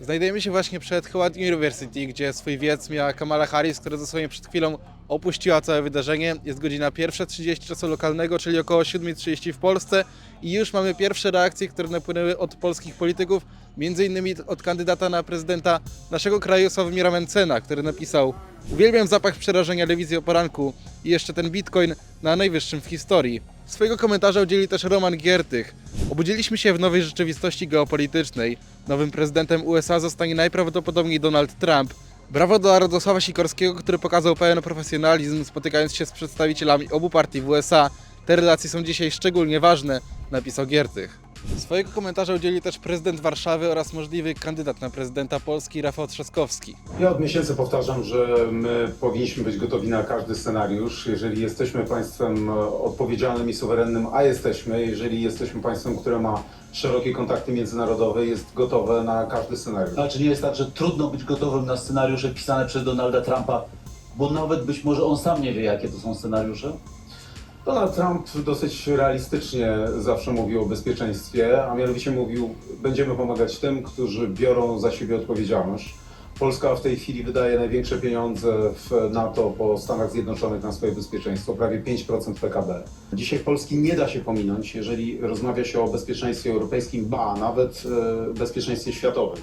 Znajdujemy się właśnie przed Howard University, gdzie swój wiec miała Kamala Harris, która dosłownie przed chwilą opuściła całe wydarzenie. Jest godzina 1.30 czasu lokalnego, czyli około 7.30 w Polsce i już mamy pierwsze reakcje, które napłynęły od polskich polityków, między innymi od kandydata na prezydenta naszego kraju Sławomira Mencena, który napisał Uwielbiam zapach przerażenia lewizji o poranku i jeszcze ten bitcoin na najwyższym w historii. Swojego komentarza udzieli też Roman Giertych. Obudziliśmy się w nowej rzeczywistości geopolitycznej. Nowym prezydentem USA zostanie najprawdopodobniej Donald Trump. Brawo dla Radosława Sikorskiego, który pokazał pełen profesjonalizm, spotykając się z przedstawicielami obu partii w USA. Te relacje są dzisiaj szczególnie ważne, napisał Giertych. Swojego komentarza udzieli też prezydent Warszawy oraz możliwy kandydat na prezydenta Polski Rafał Trzaskowski. Ja od miesięcy powtarzam, że my powinniśmy być gotowi na każdy scenariusz. Jeżeli jesteśmy państwem e, odpowiedzialnym i suwerennym, a jesteśmy, jeżeli jesteśmy państwem, które ma szerokie kontakty międzynarodowe, jest gotowe na każdy scenariusz. Ale czy nie jest tak, że trudno być gotowym na scenariusze pisane przez Donalda Trumpa, bo nawet być może on sam nie wie, jakie to są scenariusze? Donald Trump dosyć realistycznie zawsze mówił o bezpieczeństwie, a mianowicie mówił, będziemy pomagać tym, którzy biorą za siebie odpowiedzialność. Polska w tej chwili wydaje największe pieniądze w NATO po Stanach Zjednoczonych na swoje bezpieczeństwo, prawie 5% PKB. Dzisiaj Polski nie da się pominąć, jeżeli rozmawia się o bezpieczeństwie europejskim, ba, nawet e, bezpieczeństwie światowym.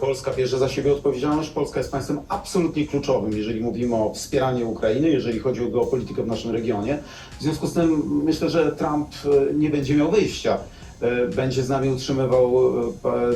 Polska bierze za siebie odpowiedzialność. Polska jest państwem absolutnie kluczowym, jeżeli mówimy o wspieraniu Ukrainy, jeżeli chodzi o geopolitykę w naszym regionie. W związku z tym myślę, że Trump e, nie będzie miał wyjścia. E, Będzie z nami utrzymywał e,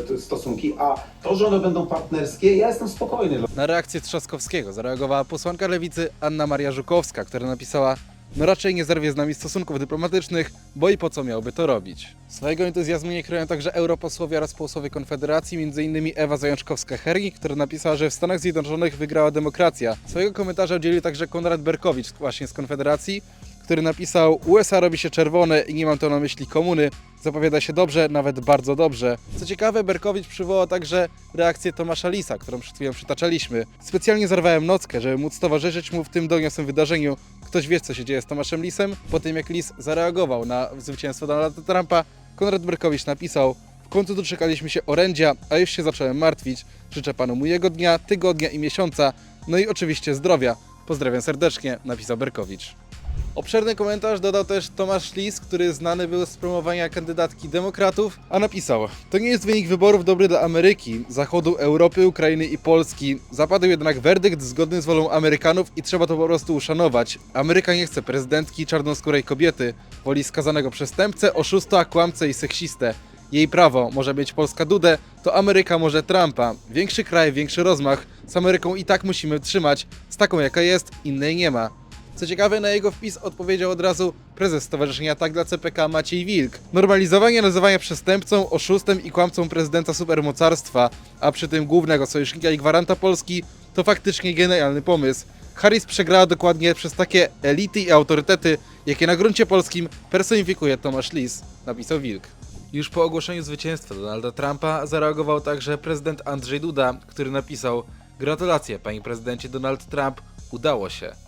p- stosunki, a to, że one będą partnerskie, ja jestem spokojny. Na reakcję Trzaskowskiego zareagowała posłanka lewicy Anna Maria Żukowska, która napisała no raczej nie zerwie z nami stosunków dyplomatycznych, bo i po co miałby to robić. Swojego entuzjazmu nie kryją także europosłowie oraz posłowie Konfederacji, m.in. Ewa Zajączkowska-Hergi, która napisała, że w Stanach Zjednoczonych wygrała demokracja. Swojego komentarza udzielił także Konrad Berkowicz właśnie z Konfederacji, który napisał USA robi się czerwone i nie mam to na myśli komuny, zapowiada się dobrze, nawet bardzo dobrze. Co ciekawe, Berkowicz przywołał także reakcję Tomasza Lisa, którą przed chwilą przytaczaliśmy. Specjalnie zarwałem nockę, żeby móc towarzyszyć mu w tym doniosłym wydarzeniu. Ktoś wie, co się dzieje z Tomaszem Lisem? Po tym, jak Lis zareagował na zwycięstwo Donalda Trumpa, Konrad Berkowicz napisał w końcu doczekaliśmy się orędzia, a już się zacząłem martwić. Życzę panu miłego dnia, tygodnia i miesiąca, no i oczywiście zdrowia. Pozdrawiam serdecznie, napisał Berkowicz. Obszerny komentarz dodał też Tomasz Lis, który znany był z promowania kandydatki demokratów, a napisał: To nie jest wynik wyborów dobry dla Ameryki, Zachodu, Europy, Ukrainy i Polski. Zapadł jednak werdykt zgodny z wolą Amerykanów i trzeba to po prostu uszanować. Ameryka nie chce prezydentki czarnoskórej kobiety, woli skazanego przestępcę, oszusta, kłamcę i seksistę. Jej prawo może mieć Polska Dudę, to Ameryka może Trumpa. Większy kraj, większy rozmach. Z Ameryką i tak musimy trzymać. Z taką jaka jest, innej nie ma. Co ciekawe, na jego wpis odpowiedział od razu prezes Stowarzyszenia Tak dla CPK Maciej Wilk. Normalizowanie nazywania przestępcą, oszustem i kłamcą prezydenta supermocarstwa, a przy tym głównego sojusznika i gwaranta Polski, to faktycznie genialny pomysł. Harris przegrała dokładnie przez takie elity i autorytety, jakie na gruncie polskim personifikuje Tomasz Lis, napisał Wilk. Już po ogłoszeniu zwycięstwa Donalda Trumpa zareagował także prezydent Andrzej Duda, który napisał Gratulacje, panie prezydencie Donald Trump, udało się.